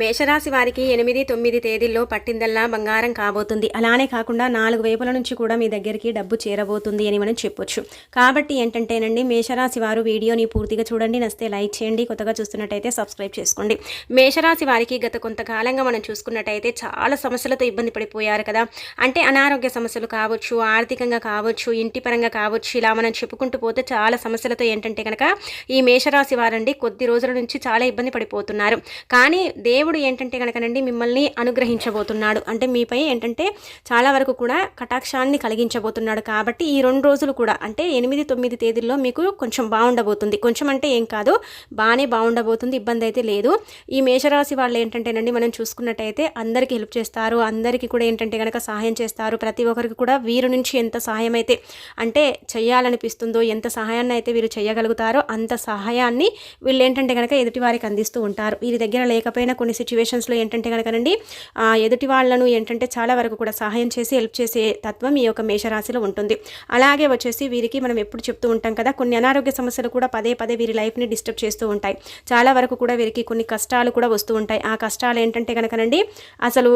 మేషరాశి వారికి ఎనిమిది తొమ్మిది తేదీల్లో పట్టిందల్లా బంగారం కాబోతుంది. అలానే కాకుండా నాలుగు వైపుల నుంచి కూడా మీ దగ్గరికి డబ్బు చేరబోతుంది అని మనం చెప్పొచ్చు. కాబట్టి ఏంటంటేనండి మేషరాశి వారు వీడియోని పూర్తిగా చూడండి నస్తే లైక్ చేయండి కొత్తగా చూస్తున్నట్టయితే సబ్స్క్రైబ్ చేసుకోండి. మేషరాశి వారికి గత కొంతకాలంగా మనం చూసుకున్నట్టయితే చాలా సమస్యలతో ఇబ్బంది పడిపోయారు కదా. అంటే అనారోగ్య సమస్యలు కావచ్చు ఆర్థికంగా కావచ్చు ఇంటి పరంగా కావచ్చు ఇలా మనం చెప్పుకుంటూ పోతే చాలా సమస్యలతో ఏంటంటే కనుక ఈ మేషరాశి వారండి కొద్ది రోజుల నుంచి చాలా ఇబ్బంది పడిపోతున్నారు. కానీ దేవుడు ఏంటంటే కనుకనండి మిమ్మల్ని అనుగ్రహించబోతున్నాడు. అంటే మీపై ఏంటంటే చాలా వరకు కూడా కటాక్షాన్ని కలిగించబోతున్నాడు. కాబట్టి ఈ రెండు రోజులు కూడా అంటే ఎనిమిది తొమ్మిది తేదీల్లో మీకు కొంచెం బాగుండబోతుంది. కొంచెం అంటే ఏం కాదు బాగానే బాగుండబోతుంది ఇబ్బంది అయితే లేదు. ఈ మేషరాశి వాళ్ళు ఏంటంటేనండి మనం చూసుకున్నట్టయితే అందరికీ హెల్ప్ చేస్తారు. అందరికీ కూడా ఏంటంటే కనుక సహాయం చేస్తారు. ప్రతి ఒక్కరికి కూడా వీరి నుంచి ఎంత సహాయం అయితే అంటే చేయాలనిపిస్తుందో ఎంత సహాయాన్ని అయితే వీరు చేయగలుగుతారో అంత సహాయాన్ని వీళ్ళు ఏంటంటే కనుక ఎదుటి వారికి అందిస్తూ ఉంటారు. వీరి దగ్గర లేకపోయినా కొన్ని సిచ్యువేషన్స్లో ఏంటంటే కనుకనండి ఎదుటి వాళ్ళను ఏంటంటే చాలా వరకు కూడా సహాయం చేసి హెల్ప్ చేసే తత్వం ఈ యొక్క మేషరాశిలో ఉంటుంది. అలాగే వచ్చేసి వీరికి మనం ఎప్పుడు చెప్తూ ఉంటాం కదా కొన్ని అనారోగ్య సమస్యలు కూడా పదే పదే వీరి లైఫ్ని డిస్టర్బ్ చేస్తూ ఉంటాయి. చాలా వరకు కూడా వీరికి కొన్ని కష్టాలు కూడా వస్తూ ఉంటాయి. ఆ కష్టాలు ఏంటంటే కనుకనండి అసలు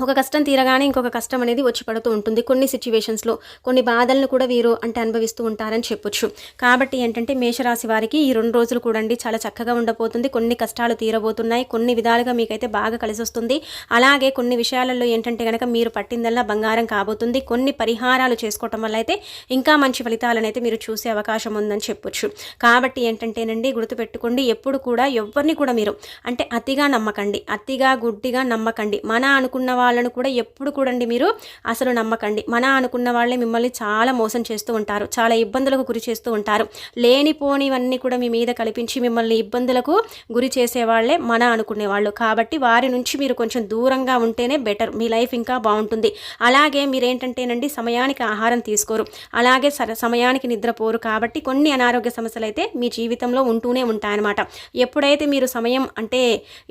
ఒక కష్టం తీరగానే ఇంకొక కష్టం అనేది వచ్చి పడుతూ ఉంటుంది. కొన్ని సిచ్యువేషన్స్లో కొన్ని బాధలను కూడా వీరు అంటే అనుభవిస్తూ ఉంటారని చెప్పొచ్చు. కాబట్టి ఏంటంటే మేషరాశి వారికి ఈ రెండు రోజులు కూడా చాలా చక్కగా ఉండబోతుంది. కొన్ని కష్టాలు తీరబోతున్నాయి. కొన్ని విధాలుగా మీకైతే బాగా కలిసి వస్తుంది అలాగే కొన్ని విషయాలలో ఏంటంటే కనుక మీరు పట్టిందల్లా బంగారం కాబోతుంది. కొన్ని పరిహారాలు చేసుకోవటం వల్ల అయితే ఇంకా మంచి ఫలితాలను అయితే మీరు చూసే అవకాశం ఉందని చెప్పొచ్చు. కాబట్టి ఏంటంటేనండి గుర్తుపెట్టుకోండి ఎప్పుడు కూడా ఎవరిని కూడా మీరు అంటే అతిగా నమ్మకండి. అతిగా గుడ్డిగా నమ్మకండి. మన అనుకున్న వాళ్ళను కూడా ఎప్పుడు కూడండి మీరు అసలు నమ్మకండి. మన అనుకున్న వాళ్ళే మిమ్మల్ని చాలా మోసం చేస్తూ ఉంటారు. చాలా ఇబ్బందులకు గురి చేస్తూ ఉంటారు. లేనిపోనివన్నీ కూడా మీ మీద కల్పించి మిమ్మల్ని ఇబ్బందులకు గురి చేసే వాళ్ళే మన అనుకునే వాళ్ళు. కాబట్టి వారి నుంచి మీరు కొంచెం దూరంగా ఉంటేనే బెటర్. మీ లైఫ్ ఇంకా బాగుంటుంది. అలాగే మీరేంటంటేనండి సమయానికి ఆహారం తీసుకోరు. అలాగే సర సమయానికి నిద్రపోరు. కాబట్టి కొన్ని అనారోగ్య సమస్యలు అయితే మీ జీవితంలో ఉంటూనే ఉంటాయన్నమాట. ఎప్పుడైతే మీరు సమయం అంటే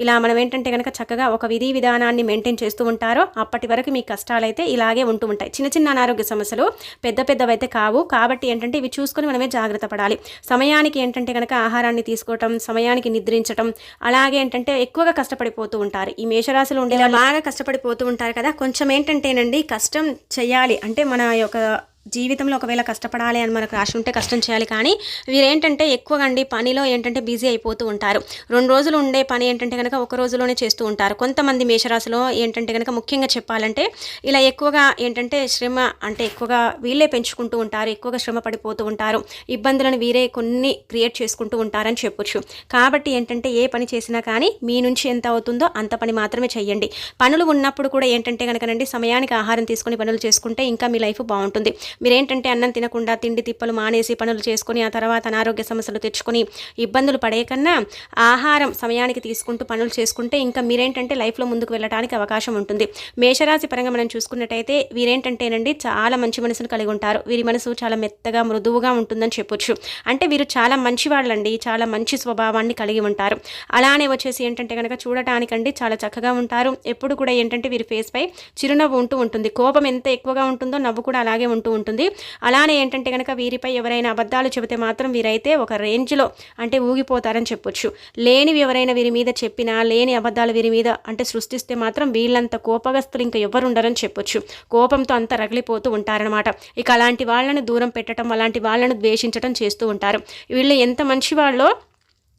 ఇలా మనం ఏంటంటే కనుక చక్కగా ఒక విధి విధానాన్ని మెయింటైన్ చేస్తూ ఉంటారో అప్పటి వరకు మీ కష్టాలు అయితే ఇలాగే ఉంటూ ఉంటాయి. చిన్న చిన్న అనారోగ్య సమస్యలు పెద్ద పెద్దవైతే కావు. కాబట్టి ఏంటంటే ఇవి చూసుకొని మనమే జాగ్రత్త పడాలి. సమయానికి ఏంటంటే కనుక ఆహారాన్ని తీసుకోవటం సమయానికి నిద్రించటం అలాగే ఏంటంటే ఎక్కువగా కష్టపడిపోతూ ఉంటారు. ఈ మేషరాశులు ఉండే బాగా కష్టపడిపోతూ ఉంటారు కదా. కొంచెం ఏంటంటేనండి కష్టం చేయాలి. అంటే మన యొక్క జీవితంలో ఒకవేళ కష్టపడాలి అని మనకు రాసి ఉంటే కష్టం చేయాలి. కానీ వీరేంటంటే ఎక్కువగా అండి పనిలో ఏంటంటే బిజీ అయిపోతూ ఉంటారు. రెండు రోజులు ఉండే పని ఏంటంటే కనుక ఒక రోజులోనే చేస్తూ ఉంటారు. కొంతమంది మేషరాశిలో ఏంటంటే కనుక ముఖ్యంగా చెప్పాలంటే ఇలా ఎక్కువగా ఏంటంటే శ్రమ అంటే ఎక్కువగా వీళ్ళే పెంచుకుంటూ ఉంటారు. ఎక్కువగా శ్రమ పడిపోతూ ఉంటారు. ఇబ్బందులను వీరే కొన్ని క్రియేట్ చేసుకుంటూ ఉంటారని చెప్పొచ్చు. కాబట్టి ఏంటంటే ఏ పని చేసినా కానీ మీ నుంచి ఎంత అవుతుందో అంత పని మాత్రమే చేయండి. పనులు ఉన్నప్పుడు కూడా ఏంటంటే కనుకనండి సమయానికి ఆహారం తీసుకొని పనులు చేసుకుంటే ఇంకా మీ లైఫ్ బాగుంటుంది. మీరేంటంటే అన్నం తినకుండా తిండి తిప్పలు మానేసి పనులు చేసుకొని ఆ తర్వాత అనారోగ్య సమస్యలు తెచ్చుకొని ఇబ్బందులు పడే కన్నా ఆహారం సమయానికి తీసుకుంటూ పనులు చేసుకుంటే ఇంకా మీరేంటంటే లైఫ్లో ముందుకు వెళ్ళడానికి అవకాశం ఉంటుంది. మేషరాశి పరంగా మనం చూసుకున్నట్టయితే వీరేంటంటేనండి చాలా మంచి మనసును కలిగి ఉంటారు. వీరి మనసు చాలా మెత్తగా మృదువుగా ఉంటుందని చెప్పొచ్చు. అంటే వీరు చాలా మంచి వాళ్ళండి చాలా మంచి స్వభావాన్ని కలిగి ఉంటారు. అలానే వచ్చేసి ఏంటంటే కనుక చూడటానికండి చాలా చక్కగా ఉంటారు. ఎప్పుడు కూడా ఏంటంటే వీరి ఫేస్ పై చిరునవ్వు ఉంటూ ఉంటుంది. కోపం ఎంత ఎక్కువగా ఉంటుందో నవ్వు కూడా అలాగే ఉంటూ ఉంటుంది ఉంటుంది. అలానే ఏంటంటే కనుక వీరిపై ఎవరైనా అబద్ధాలు చెబితే మాత్రం వీరైతే ఒక రేంజ్లో అంటే ఊగిపోతారని చెప్పొచ్చు. లేనివి ఎవరైనా వీరి మీద చెప్పినా లేని అబద్ధాలు వీరి మీద అంటే సృష్టిస్తే మాత్రం వీళ్ళంత కోపగస్తులు ఇంకా ఎవరు ఉండరని చెప్పొచ్చు. కోపంతో అంత రగిలిపోతూ ఉంటారనమాట ఇక అలాంటి వాళ్ళను దూరం పెట్టడం అలాంటి వాళ్ళను ద్వేషించడం చేస్తూ ఉంటారు. వీళ్ళు ఎంత మంచి వాళ్ళో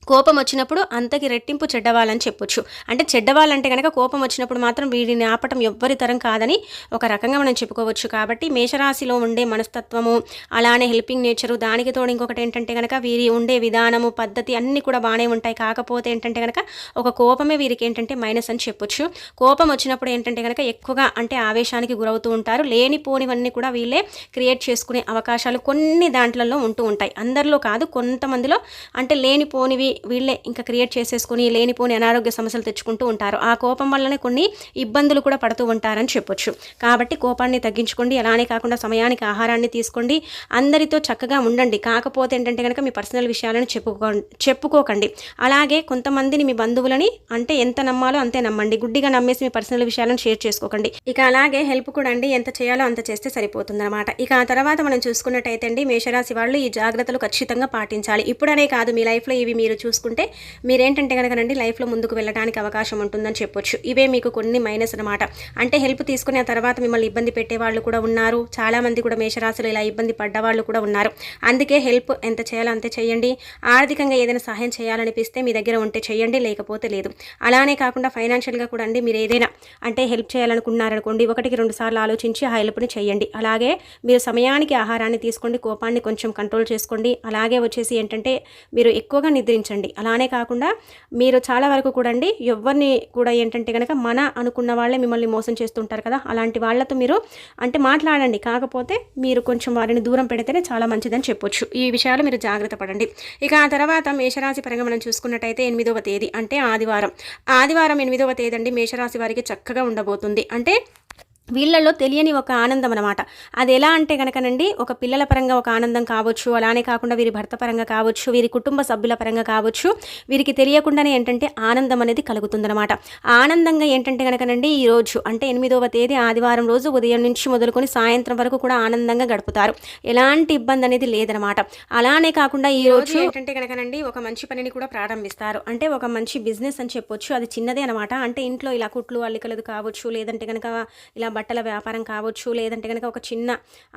కోపం వచ్చినప్పుడు అంతకి రెట్టింపు చెడ్డవాళ్ళని చెప్పొచ్చు. అంటే చెడ్డవాళ్ళంటే కనుక కోపం వచ్చినప్పుడు మాత్రం వీడిని ఆపటం ఎవ్వరి తరం కాదని ఒక రకంగా మనం చెప్పుకోవచ్చు. కాబట్టి మేషరాశిలో ఉండే మనస్తత్వము అలానే హెల్పింగ్ నేచరు దానికి తోడు ఇంకొకటి ఏంటంటే కనుక వీరి ఉండే విధానము పద్ధతి అన్నీ కూడా బాగానే ఉంటాయి. కాకపోతే ఏంటంటే కనుక ఒక కోపమే వీరికి ఏంటంటే మైనస్ అని చెప్పొచ్చు. కోపం వచ్చినప్పుడు ఏంటంటే కనుక ఎక్కువగా అంటే ఆవేశానికి గురవుతూ ఉంటారు. లేనిపోనివన్నీ కూడా వీళ్ళే క్రియేట్ చేసుకునే అవకాశాలు కొన్ని దాంట్లలో ఉంటూ ఉంటాయి. అందరిలో కాదు కొంతమందిలో అంటే లేనిపోనివి వీళ్ళే ఇంకా క్రియేట్ చేసేసుకుని లేనిపోని అనారోగ్య సమస్యలు తెచ్చుకుంటూ ఉంటారు. ఆ కోపం వల్లనే కొన్ని ఇబ్బందులు కూడా పడుతూ ఉంటారని చెప్పొచ్చు. కాబట్టి కోపాన్ని తగ్గించుకోండి. అలానే కాకుండా సమయానికి ఆహారాన్ని తీసుకోండి. అందరితో చక్కగా ఉండండి. కాకపోతే ఏంటంటే కనుక మీ పర్సనల్ విషయాలను చెప్పుకో చెప్పుకోకండి. అలాగే కొంతమందిని మీ బంధువులని అంటే ఎంత నమ్మాలో అంతే నమ్మండి. గుడ్డిగా నమ్మేసి మీ పర్సనల్ విషయాలను షేర్ చేసుకోకండి. ఇక అలాగే హెల్ప్ కూడా అండి. ఎంత చేయాలో అంత చేస్తే సరిపోతుందన్నమాట. ఇక ఆ తర్వాత మనం చూసుకున్నట్టయితే అండి మేషరాశి వాళ్ళు ఈ జాగ్రత్తలు ఖచ్చితంగా పాటించాలి. ఇప్పుడనే కాదు మీ లైఫ్లో ఇవి మీరు చూసుకుంటే మీరేంటంటే కనుకనండి లైఫ్లో ముందుకు వెళ్ళడానికి అవకాశం ఉంటుందని చెప్పొచ్చు. ఇవే మీకు కొన్ని మైనస్ అనమాట అంటే హెల్ప్ తీసుకునే తర్వాత మిమ్మల్ని ఇబ్బంది పెట్టే వాళ్ళు కూడా ఉన్నారు. చాలామంది కూడా మేషరాశులు ఇలా ఇబ్బంది పడ్డవాళ్ళు కూడా ఉన్నారు. అందుకే హెల్ప్ ఎంత చేయాలో అంతే చేయండి. ఆర్థికంగా ఏదైనా సహాయం చేయాలనిపిస్తే మీ దగ్గర ఉంటే చేయండి లేకపోతే లేదు. అలానే కాకుండా ఫైనాన్షియల్గా కూడా అండి మీరు ఏదైనా అంటే హెల్ప్ చేయాలనుకున్నారనుకోండి ఒకటికి రెండు సార్లు ఆలోచించి ఆ హెల్ప్ని చేయండి. అలాగే మీరు సమయానికి ఆహారాన్ని తీసుకోండి కోపాన్ని కొంచెం కంట్రోల్ చేసుకోండి. అలాగే వచ్చేసి ఏంటంటే మీరు ఎక్కువగా నిద్రించండి అలానే కాకుండా మీరు చాలా వరకు కూడా అండి ఎవరిని కూడా ఏంటంటే కనుక మన అనుకున్న వాళ్ళే మిమ్మల్ని మోసం చేస్తుంటారు కదా అలాంటి వాళ్ళతో మీరు అంటే మాట్లాడండి. కాకపోతే మీరు కొంచెం వారిని దూరం పెడితేనే చాలా మంచిదని చెప్పొచ్చు. ఈ విషయాలు మీరు జాగ్రత్త పడండి. ఇక ఆ తర్వాత మేషరాశి పరంగా మనం చూసుకున్నట్టయితే ఎనిమిదవ తేదీ అంటే ఆదివారం. ఆదివారం ఎనిమిదవ తేదీ అండి మేషరాశి వారికి చక్కగా ఉండబోతుంది. అంటే వీళ్ళల్లో తెలియని ఒక ఆనందం అనమాట అది ఎలా అంటే కనుకనండి ఒక పిల్లల పరంగా ఒక ఆనందం కావచ్చు అలానే కాకుండా వీరి భర్త పరంగా కావచ్చు వీరి కుటుంబ సభ్యుల పరంగా కావచ్చు వీరికి తెలియకుండానే ఏంటంటే ఆనందం అనేది కలుగుతుందనమాట. ఆనందంగా ఏంటంటే కనుకనండి ఈ రోజు అంటే ఎనిమిదవ తేదీ ఆదివారం రోజు ఉదయం నుంచి మొదలుకొని సాయంత్రం వరకు కూడా ఆనందంగా గడుపుతారు. ఎలాంటి ఇబ్బంది అనేది లేదనమాట. అలానే కాకుండా ఈ రోజు ఏంటంటే కనుకనండి ఒక మంచి పనిని కూడా ప్రారంభిస్తారు. అంటే ఒక మంచి బిజినెస్ అని చెప్పొచ్చు అది చిన్నదే అనమాట. అంటే ఇంట్లో ఇలా కుట్లు అల్లికలది కావచ్చు లేదంటే కనుక ఇలా బట్టల వ్యాపారం కావచ్చు లేదంటే కనుక ఒక చిన్న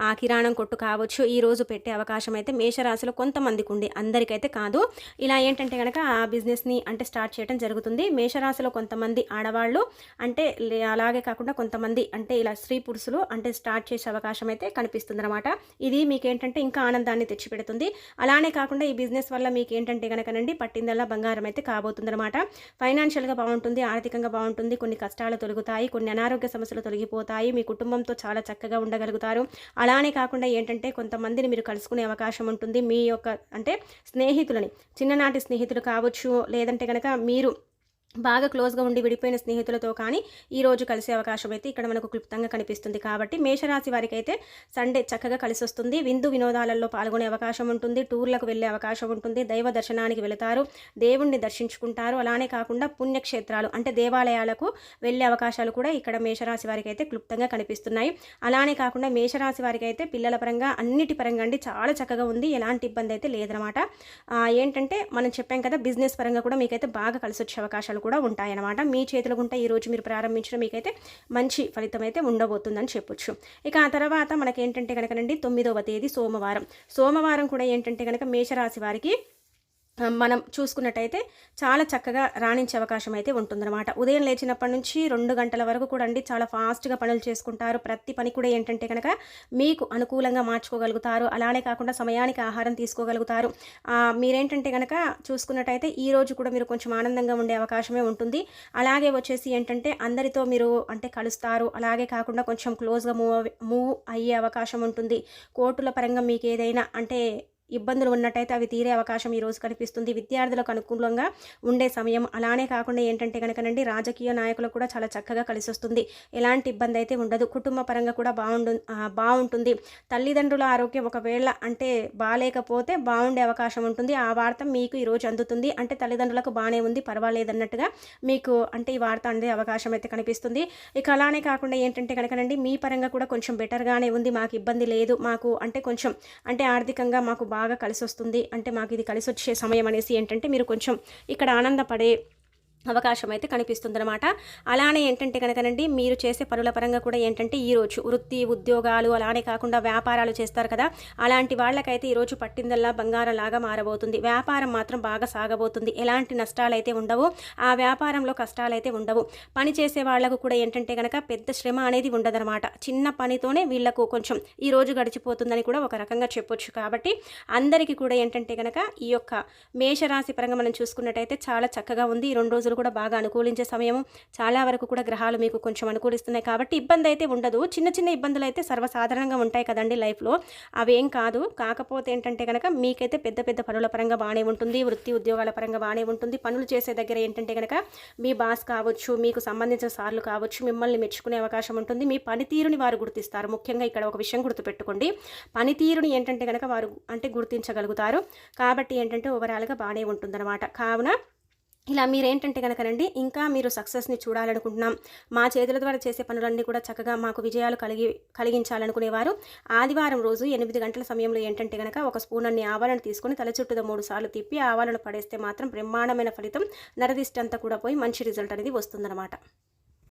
ఆ కిరాణం కొట్టు కావచ్చు ఈరోజు పెట్టే అవకాశం అయితే మేషరాశిలో కొంతమందికి ఉంది అందరికైతే కాదు. ఇలా ఏంటంటే కనుక ఆ బిజినెస్ని అంటే స్టార్ట్ చేయడం జరుగుతుంది. మేషరాశిలో కొంతమంది ఆడవాళ్ళు అంటే అలాగే కాకుండా కొంతమంది అంటే ఇలా స్త్రీ పురుషులు అంటే స్టార్ట్ చేసే అవకాశం అయితే కనిపిస్తుంది అనమాట ఇది మీకు ఏంటంటే ఇంకా ఆనందాన్ని తెచ్చిపెడుతుంది. అలానే కాకుండా ఈ బిజినెస్ వల్ల మీకు ఏంటంటే కనుకనండి పట్టిందల్లా బంగారం అయితే కాబోతుంది అనమాట ఫైనాన్షియల్గా బాగుంటుంది ఆర్థికంగా బాగుంటుంది కొన్ని కష్టాలు తొలుగుతాయి కొన్ని అనారోగ్య సమస్యలు తొలగిపోతాయి. మీ కుటుంబంతో చాలా చక్కగా ఉండగలుగుతారు. అలానే కాకుండా ఏంటంటే కొంతమందిని మీరు కలుసుకునే అవకాశం ఉంటుంది. మీ యొక్క అంటే స్నేహితులని చిన్ననాటి స్నేహితులు కావచ్చు లేదంటే కనుక మీరు బాగా క్లోజ్గా ఉండి విడిపోయిన స్నేహితులతో కానీ ఈ రోజు కలిసే అవకాశం అయితే ఇక్కడ మనకు క్లుప్తంగా కనిపిస్తుంది. కాబట్టి మేషరాశి వారికి అయితే సండే చక్కగా కలిసి వస్తుంది. విందు వినోదాలలో పాల్గొనే అవకాశం ఉంటుంది. టూర్లకు వెళ్ళే అవకాశం ఉంటుంది. దైవ దర్శనానికి వెళతారు. దేవుణ్ణి దర్శించుకుంటారు. అలానే కాకుండా పుణ్యక్షేత్రాలు అంటే దేవాలయాలకు వెళ్ళే అవకాశాలు కూడా ఇక్కడ మేషరాశి వారికి అయితే క్లుప్తంగా కనిపిస్తున్నాయి. అలానే కాకుండా మేషరాశి వారికి అయితే పిల్లల పరంగా అన్నిటి పరంగా అండి చాలా చక్కగా ఉంది. ఎలాంటి ఇబ్బంది అయితే లేదనమాట. ఏంటంటే మనం చెప్పాం కదా బిజినెస్ పరంగా కూడా మీకైతే బాగా కలిసి వచ్చే అవకాశాలు కూడా ఉంటాయన్నమాట. మీ చేతులకు ఉంటే ఈ రోజు మీరు ప్రారంభించిన మీకైతే మంచి ఫలితం అయితే ఉండబోతుందని చెప్పొచ్చు. ఇక ఆ తర్వాత మనకేంటంటే కనుకనండి తొమ్మిదవ తేదీ సోమవారం. సోమవారం కూడా ఏంటంటే కనుక మేషరాశి వారికి మనం చూసుకున్నట్టయితే చాలా చక్కగా రాణించే అవకాశం అయితే ఉంటుందన్నమాట. ఉదయం లేచినప్పటి నుంచి రెండు గంటల వరకు కూడా అండి చాలా ఫాస్ట్గా పనులు చేసుకుంటారు. ప్రతి పని కూడా ఏంటంటే కనుక మీకు అనుకూలంగా మార్చుకోగలుగుతారు. అలానే కాకుండా సమయానికి ఆహారం తీసుకోగలుగుతారు. మీరేంటంటే కనుక చూసుకున్నట్టయితే ఈ రోజు కూడా మీరు కొంచెం ఆనందంగా ఉండే అవకాశమే ఉంటుంది. అలాగే వచ్చేసి ఏంటంటే అందరితో మీరు అంటే కలుస్తారు. అలాగే కాకుండా కొంచెం క్లోజ్గా మూవ్ మూవ్ అయ్యే అవకాశం ఉంటుంది. కోర్టుల పరంగా మీకు ఏదైనా అంటే ఇబ్బందులు ఉన్నట్టయితే అవి తీరే అవకాశం ఈ రోజు కనిపిస్తుంది. విద్యార్థులకు అనుకూలంగా ఉండే సమయం అలానే కాకుండా ఏంటంటే కనుకనండి రాజకీయ నాయకులు కూడా చాలా చక్కగా కలిసి వస్తుంది ఎలాంటి ఇబ్బంది అయితే ఉండదు. కుటుంబ పరంగా కూడా బాగుండు బాగుంటుంది తల్లిదండ్రుల ఆరోగ్యం ఒకవేళ అంటే బాగాలేకపోతే బాగుండే అవకాశం ఉంటుంది. ఆ వార్త మీకు ఈరోజు అందుతుంది. అంటే తల్లిదండ్రులకు బాగానే ఉంది పర్వాలేదన్నట్టుగా మీకు అంటే ఈ వార్త అందే అవకాశం అయితే కనిపిస్తుంది. ఇక అలానే కాకుండా ఏంటంటే కనుకనండి మీ పరంగా కూడా కొంచెం బెటర్గానే ఉంది. మాకు ఇబ్బంది లేదు. మాకు అంటే కొంచెం అంటే ఆర్థికంగా మాకు బాగా కలిసి వస్తుంది అంటే మాకు ఇది కలిసి వచ్చే సమయం అనేసి ఏంటంటే మీరు కొంచెం ఇక్కడ ఆనందపడే అవకాశం అయితే కనిపిస్తుందన్నమాట. అలానే ఏంటంటే కనుకనండి మీరు చేసే పనుల పరంగా కూడా ఏంటంటే ఈరోజు వృత్తి ఉద్యోగాలు అలానే కాకుండా వ్యాపారాలు చేస్తారు కదా. అలాంటి వాళ్ళకైతే ఈరోజు పట్టిందల్లా బంగారం లాగా మారబోతుంది. వ్యాపారం మాత్రం బాగా సాగబోతుంది. ఎలాంటి నష్టాలు అయితే ఉండవు ఆ వ్యాపారంలో కష్టాలు అయితే ఉండవు. పని చేసే వాళ్ళకు కూడా ఏంటంటే కనుక పెద్ద శ్రమ అనేది ఉండదన్నమాట. చిన్న పనితోనే వీళ్ళకు కొంచెం ఈ రోజు గడిచిపోతుందని కూడా ఒక రకంగా చెప్పొచ్చు కాబట్టి అందరికీ కూడా ఏంటంటే కనుక ఈ యొక్క మేషరాశి పరంగా మనం చూసుకున్నట్టయితే చాలా చక్కగా ఉంది. ఈ రెండు రోజులు కూడా బాగా అనుకూలించే సమయం చాలా వరకు కూడా గ్రహాలు మీకు కొంచెం అనుకూలిస్తున్నాయి కాబట్టి ఇబ్బంది అయితే ఉండదు. చిన్న చిన్న ఇబ్బందులు అయితే సర్వసాధారణంగా ఉంటాయి కదండి లైఫ్లో. అవేం కాదు. కాకపోతే ఏంటంటే కనుక మీకైతే పెద్ద పెద్ద పనుల పరంగా బాగానే ఉంటుంది. వృత్తి ఉద్యోగాల పరంగా బాగానే ఉంటుంది. పనులు చేసే దగ్గర ఏంటంటే కనుక మీ బాస్ కావచ్చు మీకు సంబంధించిన సార్లు కావచ్చు మిమ్మల్ని మెచ్చుకునే అవకాశం ఉంటుంది. మీ పనితీరుని వారు గుర్తిస్తారు. ముఖ్యంగా ఇక్కడ ఒక విషయం గుర్తుపెట్టుకోండి. పనితీరుని ఏంటంటే కనుక వారు అంటే గుర్తించగలుగుతారు. కాబట్టి ఏంటంటే ఓవరాల్గా బాగానే ఉంటుందన్నమాట. కావున ఇలా మీరేంటంటే కనుకనండి ఇంకా మీరు సక్సెస్ని చూడాలనుకుంటున్నాం. మా చేతుల ద్వారా చేసే పనులన్నీ కూడా చక్కగా మాకు విజయాలు కలిగి కలిగించాలనుకునేవారు. ఆదివారం రోజు ఎనిమిది గంటల సమయంలో ఏంటంటే కనుక ఒక స్పూన్ అన్ని ఆవాలను తీసుకొని తల చుట్టూ మూడు సార్లు తిప్పి ఆవాలను పడేస్తే మాత్రం బ్రహ్మాండమైన ఫలితం నరదిష్టంతా కూడా పోయి మంచి రిజల్ట్ అనేది వస్తుందన్నమాట.